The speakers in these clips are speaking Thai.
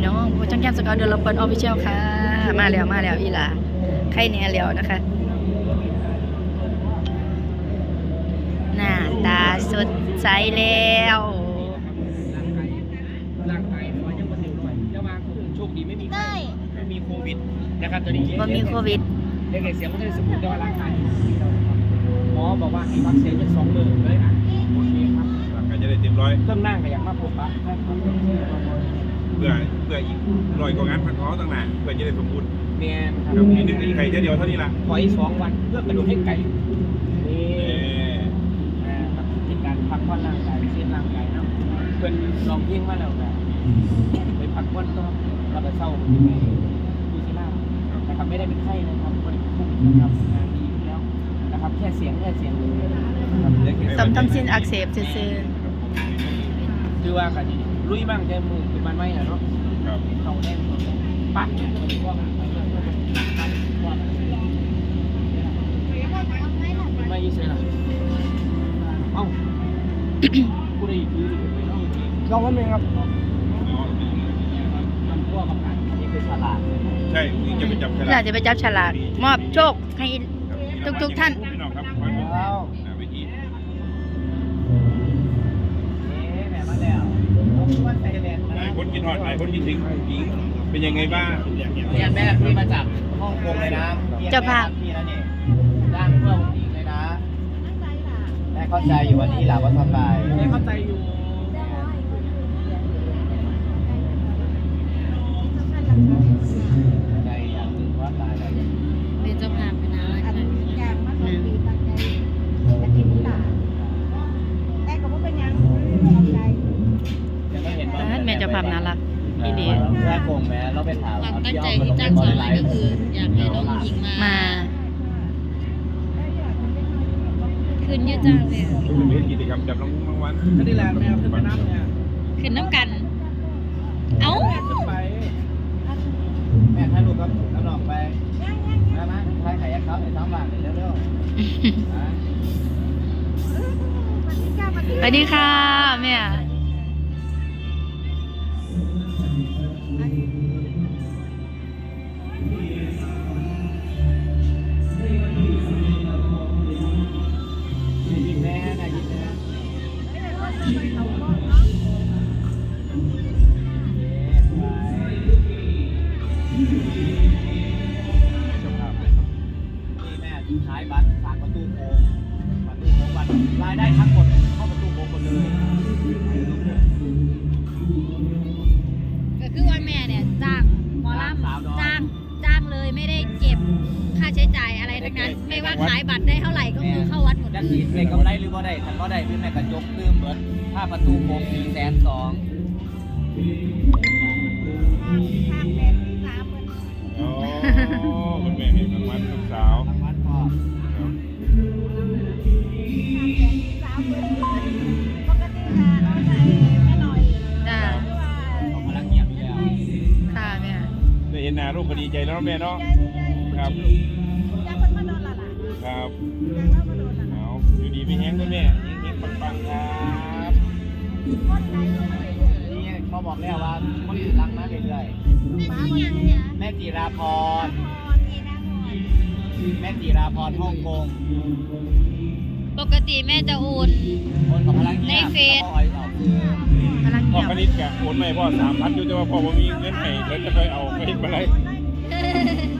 พี่น้องผู้ช่างแก้มสกาวเดือนละเปิดออฟฟิเชียลค่ะ มาแล้วมาแล้วอีหล่าใครเนี่ยแล้วนะคะ หน้าตาสดใสแล้วร่างกายมันยังมันเร็วไปจะมาคือโชคดีไม่มีไข้ไม่มีโควิดนะครับตอนนี้บ่มีโควิดเด็กๆเสียงมันจะสมบูรณ์แต่ว่าร่างกายหมอบอกว่าให้พักเสียงจะสองมือเลยอะโอเคครับร่างกายจะได้เต็มร้อยเครื่องนั่งก็อยากมาพบปะเพื่อเพื่ออีกร้อยกว่างานพันท้อต่างหน้าเพื่อจะได้สมบูรณ์แมนคครัรับบมีหนึ่งอีกไข่เดียวเท่านี้ละถอยสองวันเพื่อกระโดดให้ไกลนี่เอ่อนะครับเป็นการพักผ่อนร่างกายเส้นร่างกายนะเพื่อนลองเพ่งมาแล้วแบบไปพักผ่อนก็เราไปเศร้าดูสิล่านะครับไม่ได้เป็นไข้นะครับบริคุมนะครับงานดีอยู่แล้วนะครับแค่เสียงแค่เสียงนะครับเหลือแค่สำทำสิ้นอักเสบซื่อคือว่ากัน ลุยบ้างแค่มือเป็นมันไม่อะเนาะครับเขาแน่นปักไม่ยิ่งเสียหรอเอ้าผู้ใดถือเราก็ไม่ครับมันพวกกับการนี่คือฉลาดใช่นี่จะไปจับฉๆลาเรากจะไปจับฉลากมอบโชคให้ทุกๆท่าน หลายคนกินฮอดหลายคนคิดถึงหญิงเป็นยังไงบ้างเรียนแม่พี่มาจากฮ่องกงเลยนะเจ้าภาพ พี่นะนี่จ้างเพื่อผู้หญิงเลยนะ แม่เข้าใจอยู่วันนี้หลับว่าสบายแม่เข้าใจอยู่ใจอยากถึงว่าตายแล้ว เป็นเจ้าภาพนะ อันอย่างมาสองปีตั้งใจจะกินที่หลาแต่ก็บ่เป็นหยังกำลังใจ ยังไม่เห็นว่า แม่เจ้าภาพน่ารักอีดี แม่โกงแม่เราไปถาม ความตั้งใจที่จ้างสอนไว้ก็คือ อยากให้น้องหญิงมา มา คืนยืดจ้างเลยเป็นกิจกรรมจับรางวัลก็นี่แหละแม่ขึ้นไปน้ำเนี่ยคืนน้ำกัน เอ้าแม่ขึ้นไป แม่ถ่ายรูปกับกำลังไปมามาถ่ายไข่ยักษ์เขาไอ้สองบาทเลยเร็วๆอะสวัสดีค่ะแม่ยิงแนี่แม่ขายบัตรฝากประตูโค้งประตูโค้งบัตรรายได้ทั้งหมดเข้าประตูโค้งหมดเลยก็คือว่าแม่เนี่ยจ้างหมอลำจ้างจ้างเลยไม่ได้เก็บค่าใช้จ่าย งนั้นไม่ว่าขายบัตรได้เท่าไหร่ก็คือเข้าวัดหมดจะเลขียดเลยกำไรหรือว่าได้ถ้าก็ได้พี่แม่กระจกตื้มเบิดถ้าประตูโค้งสี่แสนสองอ๋อคุณแม่ให้รางวัลลูกสาวรางวัลพอครับจ้าของกำลังเงียบอยู่แล้วค่ะแม่ได้เห็นหน้าลูกก็ดีใจแล้วเนาะแม่เนาะ ครับ ครับเอาอยู่ดีไม่แห้งด้วยแม่เฮงๆปังๆครับนี่เขาบอกแล้วว่าคนอื่นรักมาเรื่อยๆแม่จีราพร แม่จีราพรฮ่องกงปกติแม่จะโอนคนของพลังเงียบในเฟซ แล้วก็เอาคือกำลังพ่อเงียบคณิตแกโอนไม่พ่อสามพันอยู่แต่ว่าพ่อผมมีเงินให้แล้วจะไปเอาไปเห็นอะไรแ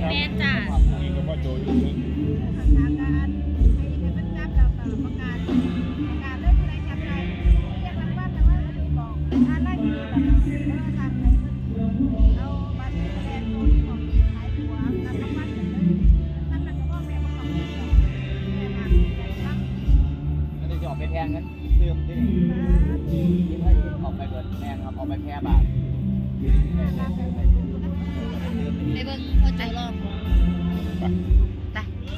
ครับแม่จ้านี่ก็พ่อโจอยู่ซึ่งอันนี้จะออกไปแพงงั้นเติมด้วยนี่ยิ้มให้ออกไปเบิดแพงครับออกไปแพร่บาทไป เบิ่งพ่อโจรอบไปแล้วกองถ่ายแล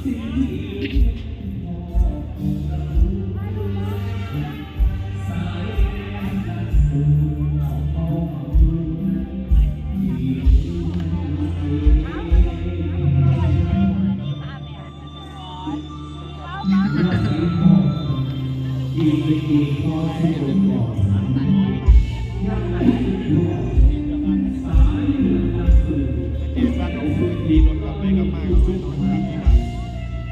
้ว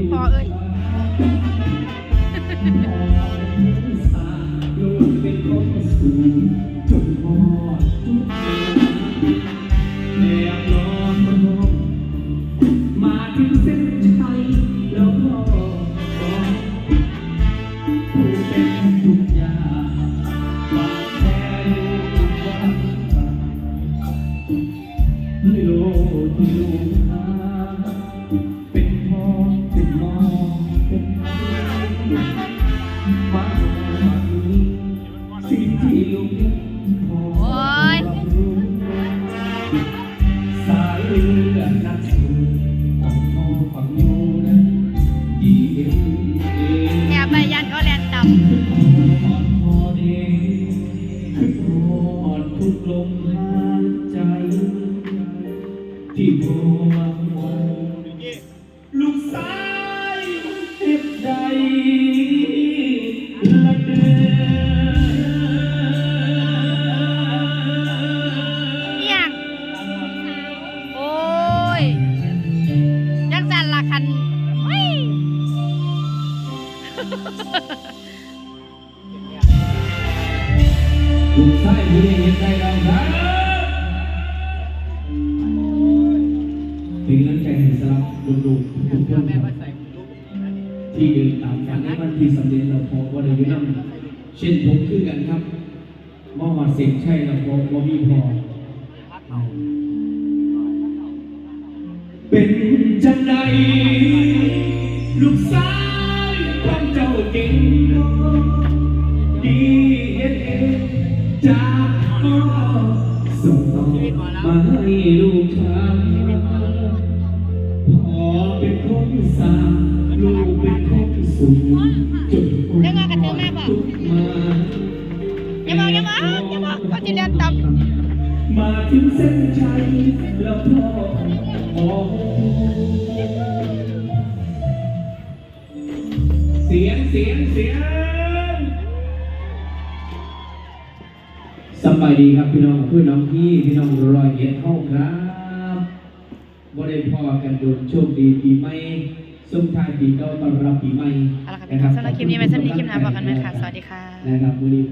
ยพอเอ้ยมา มอเป็นมาวันนี้สิ่งที่ลูกขอโอ้สายเลือดนักสู้องพ่อฝังโน้นดีเอ็ม ยังโอ้ยจังสันละคันเฮ้ยลูกชายผู้นี้เห็นได้เราครับ วันที่สำเราพอว่าได้อยืนนำเช่นผมคือกันครับมอมาเสกใช่เราพอว่ามีพอเป็นจังใดลูกสาวความเจ้าเก่งดีเอ็นเอจากพ่อส่งต่อมาให้ลูกชาย อกมาย่าบอกอย่าบอกอย่าบอกก็จะแลนต่มาถึงเส้นชัยแล้วพ่อขอเสียงเสียงเสียงสบายดีครับพี่น้องเพื่อนน้องพี่พี่น้องรอยเอ็ดเข้าครับบ่ได้พอกันโดนโชคดีปีใหม่ ส่งท้ายปีเก่าต้อนรับปีใหม่ำเอาละค่ะพี่น้องสำหรับคลิปนี้ไว้สำหรับคลิปหน้าบอกกันไหมค่ะสวัสดีค่ะ นะครับวันนี้